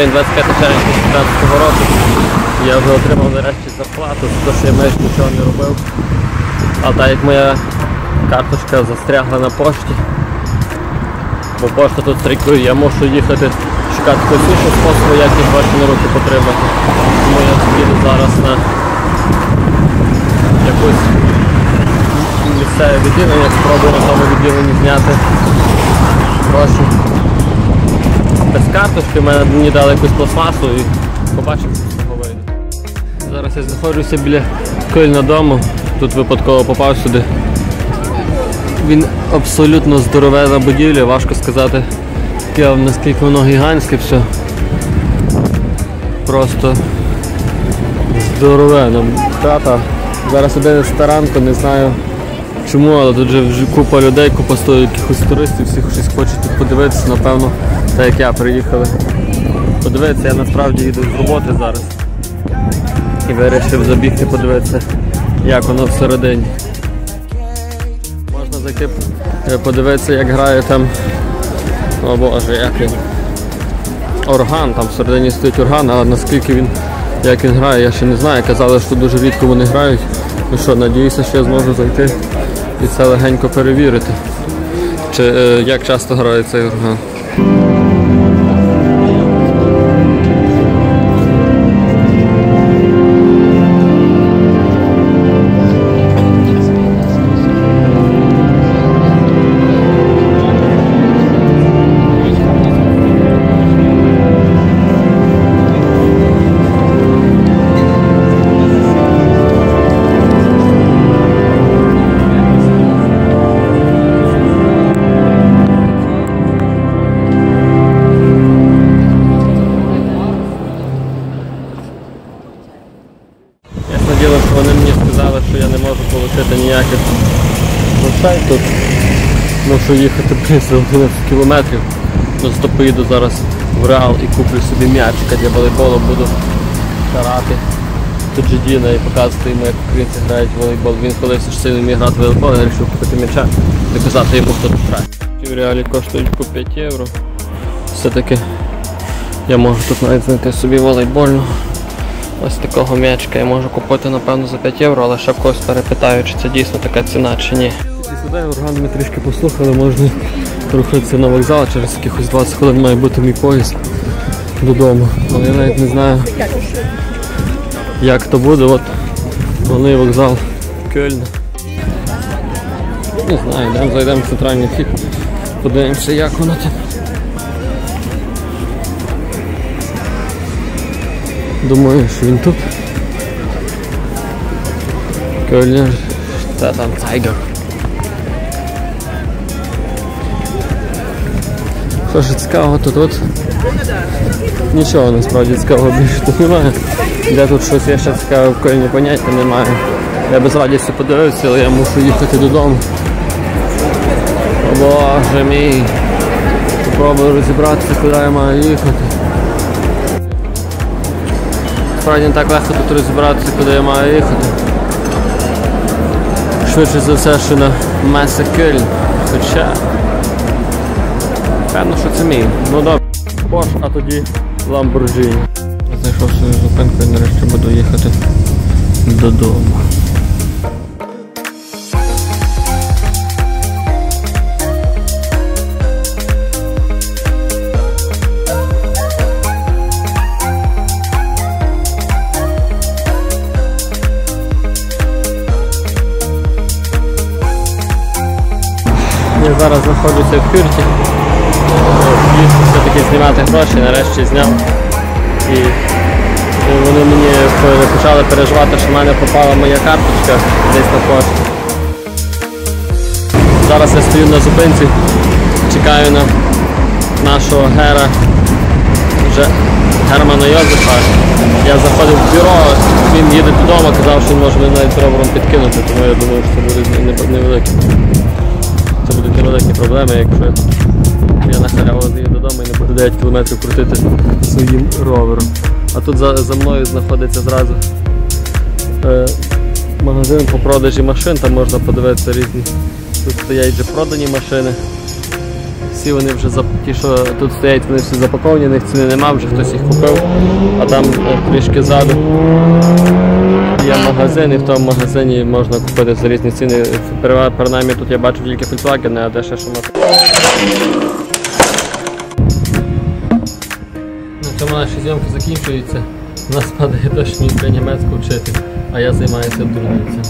Сьогодні 25 червня 2015 року. Я вже отримав нарешті зарплату за те, що я майже нічого не робив. А так як моя карточка застрягла на пошті, бо пошта тут стрікує, я мушу їхати шукати якогось іншого способу, як ті гроші на руки потримати. Тому я їду зараз на якусь місцеве відділення, спробую на тому відділенні зняти гроші без карточки, мене мені дали якусь пластмасу і побачимо, що з того вийде. Зараз я знаходжуся біля Кильна дому, тут випадково попав сюди. Він абсолютно здоровезна будівля, важко сказати, яке, наскільки воно гігантське все. Просто здоровена хата. Зараз 11 ранку, не знаю чому, але тут вже купа людей, купа стоїть якихось туристів, всі щось хочуть подивитися, напевно, так як я приїхали. Подивитися, я насправді їду з роботи зараз. І вирішив забігти подивитися, як воно всередині. Можна зайти е, подивитися, як грає там. О боже, як він. Орган, там всередині стоїть орган, а наскільки він як він грає, я ще не знаю. Казали, що дуже рідко вони грають. Ну що, надіюся, що я зможу зайти і це легенько перевірити. Чи е, як часто грає цей орган. Ніяких грошей тут. Мушу їхати близько 11 кілометрів. Ну, зато поїду зараз в Реал і куплю собі м'ячика для волейболу, буду карати тут же і показувати йому, як українці грають в волейбол. Він колись сильно міг грати в волейбол, я вирішив купити м'яча, доказати йому, хто тут грає. В реалі коштують по 5 євро. Все-таки я можу тут навіть знайти собі волейбольну. Ось такого м'ячка я можу купити, напевно, за 5 євро, але ще когось перепитаю, чи це дійсно така ціна, чи ні. Сюди орган ми трішки послухали, можна рухатися на вокзал, через якихось 20 хвилин має бути мій поїзд додому. Але я навіть не знаю, як то буде. От головний вокзал Кельн. Не знаю, йдемо, зайдемо в центральний вхід, подивимося, як воно там. Думаю, що він тут. Кельнер. Та там Тайгер. Що ж цікавого тут от? Нічого насправді цікавого більше тут немає. Де тут щось є ще цікаве в Кельні поняття немає. Я без радістю подивився, але я мушу їхати додому. О боже мій. Попробую розібратися, куди я маю їхати. Справді не так легко тут розібратися, куди я маю їхати. Швидше за все, що на Меса Кельн. Хоча. Певно, що це мій. Ну добре. Пош, а тоді Lamborghini. Знайшов свою зупинку і нарешті буду їхати додому. Зараз знаходжуся в Кюрті. Їх все-таки знімати гроші, нарешті зняв. І вони мені почали переживати, що в мене пропала моя карточка десь на пошті. Зараз я стою на зупинці, чекаю на нашого гера вже Германа Йозефа. Я заходив в бюро, він їде додому, казав, що він може мене навіть ровером підкинути, тому я думаю, що це буде не- невелике. Це будуть невеликі проблеми, якщо я на халяву заїду додому і не буду 9 км крутити своїм ровером. А тут за, за мною знаходиться зразу е, магазин по продажі машин, там можна подивитися різні. Тут стоять вже продані машини. всі вони вже зап- ті, що тут стоять, вони всі запаковані, них ціни нема, вже хтось їх купив. А там е, трішки ззаду є магазин, і в тому магазині можна купити за різні ціни. Принаймні тут я бачу тільки Volkswagen, а де ще що можна. На цьому наші зйомки закінчуються. У нас падає дощ, німецьку вчити, а я займаюся дурницями.